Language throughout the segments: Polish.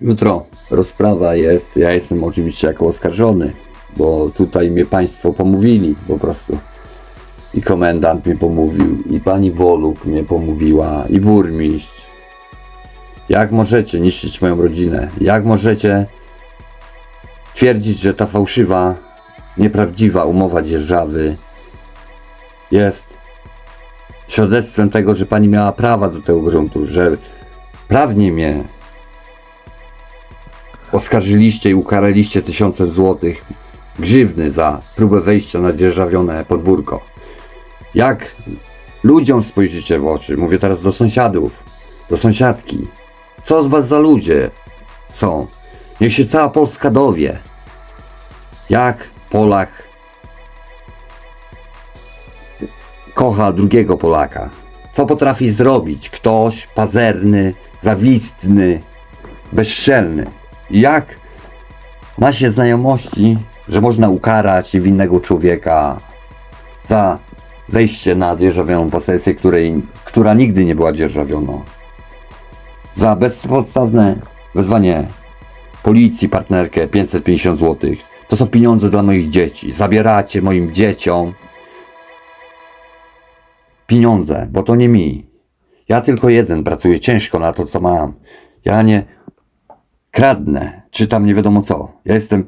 Jutro rozprawa jest. Ja jestem oczywiście jako oskarżony, bo tutaj mnie państwo pomówili po prostu. I komendant mnie pomówił, i pani Woluk mnie pomówiła, i burmistrz. Jak możecie niszczyć moją rodzinę? Jak możecie twierdzić, że ta fałszywa, nieprawdziwa umowa dzierżawy jest świadectwem tego, że pani miała prawa do tego gruntu, że prawnie mnie oskarżyliście i ukaraliście tysiące złotych grzywny za próbę wejścia na dzierżawione podwórko. Jak ludziom spojrzycie w oczy, mówię teraz do sąsiadów, do sąsiadki, co z was za ludzie są? Niech się cała Polska dowie, jak Polak kocha drugiego Polaka. Co potrafi zrobić ktoś pazerny, zawistny, bezczelny? Jak ma się znajomości, że można ukarać winnego człowieka za wejście na dzierżawioną posesję, której, która nigdy nie była dzierżawiona? Za bezpodstawne wezwanie policji, partnerkę 550 zł. To są pieniądze dla moich dzieci. Zabieracie moim dzieciom pieniądze, bo to nie mi. Ja tylko jeden pracuję ciężko na to, co mam. Ja nie kradnę, czy tam nie wiadomo co. Ja jestem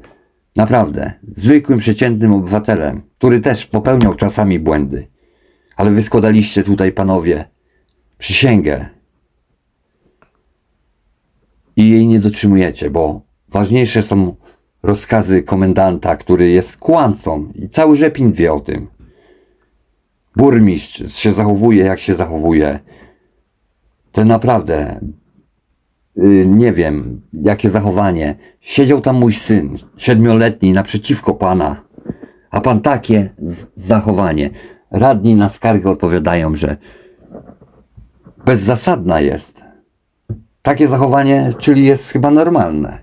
naprawdę zwykłym, przeciętnym obywatelem, który też popełniał czasami błędy. Ale wy składaliście tutaj, panowie, przysięgę i jej nie dotrzymujecie, bo ważniejsze są rozkazy komendanta, który jest kłamcą i cały Rzepin wie o tym burmistrz się zachowuje, jak się zachowuje. Ten naprawdę, nie wiem, jakie zachowanie. Siedział tam mój syn, siedmioletni, naprzeciwko pana, a pan takie zachowanie. Radni na skargę odpowiadają, że bezzasadna jest. Takie zachowanie, czyli jest chyba normalne.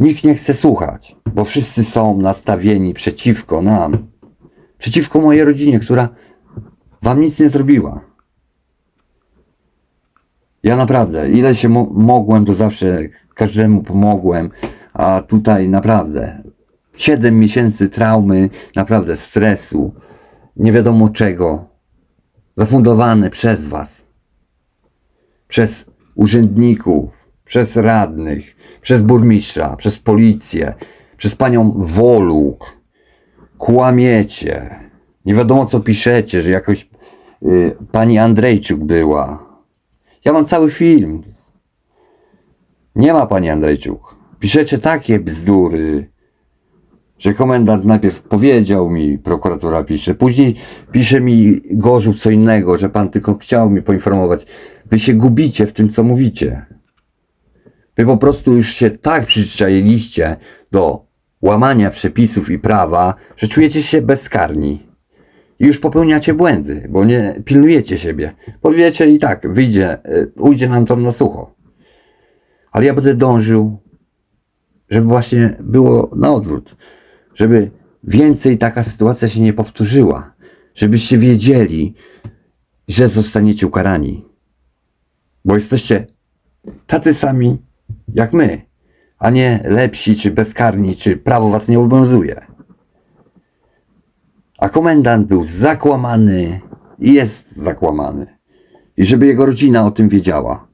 Nikt nie chce słuchać, bo wszyscy są nastawieni przeciwko nam przeciwko mojej rodzinie, która wam nic nie zrobiła. Ja naprawdę, ile się mo- mogłem, to zawsze każdemu pomogłem, a tutaj naprawdę 7 miesięcy traumy, naprawdę stresu, nie wiadomo czego, zafundowane przez was, przez urzędników, przez radnych, przez burmistrza, przez policję, przez panią Woluk, kłamiecie. Nie wiadomo co piszecie, że jakoś y, pani Andrzejczuk była. Ja mam cały film. Nie ma pani Andrzejczuk. Piszecie takie bzdury, że komendant najpierw powiedział mi, prokuratura pisze, później pisze mi Gorzów co innego, że pan tylko chciał mi poinformować. Wy się gubicie w tym, co mówicie. Wy po prostu już się tak przyzwyczailiście do łamania przepisów i prawa, że czujecie się bezkarni. Już popełniacie błędy, bo nie pilnujecie siebie. Bo wiecie i tak, wyjdzie, y, ujdzie nam to na sucho. Ale ja będę dążył, żeby właśnie było na odwrót. Żeby więcej taka sytuacja się nie powtórzyła. Żebyście wiedzieli, że zostaniecie ukarani. Bo jesteście tacy sami jak my, a nie lepsi czy bezkarni, czy prawo was nie obowiązuje. A komendant był zakłamany jest zakłamany. I żeby jego rodzina o tym wiedziała.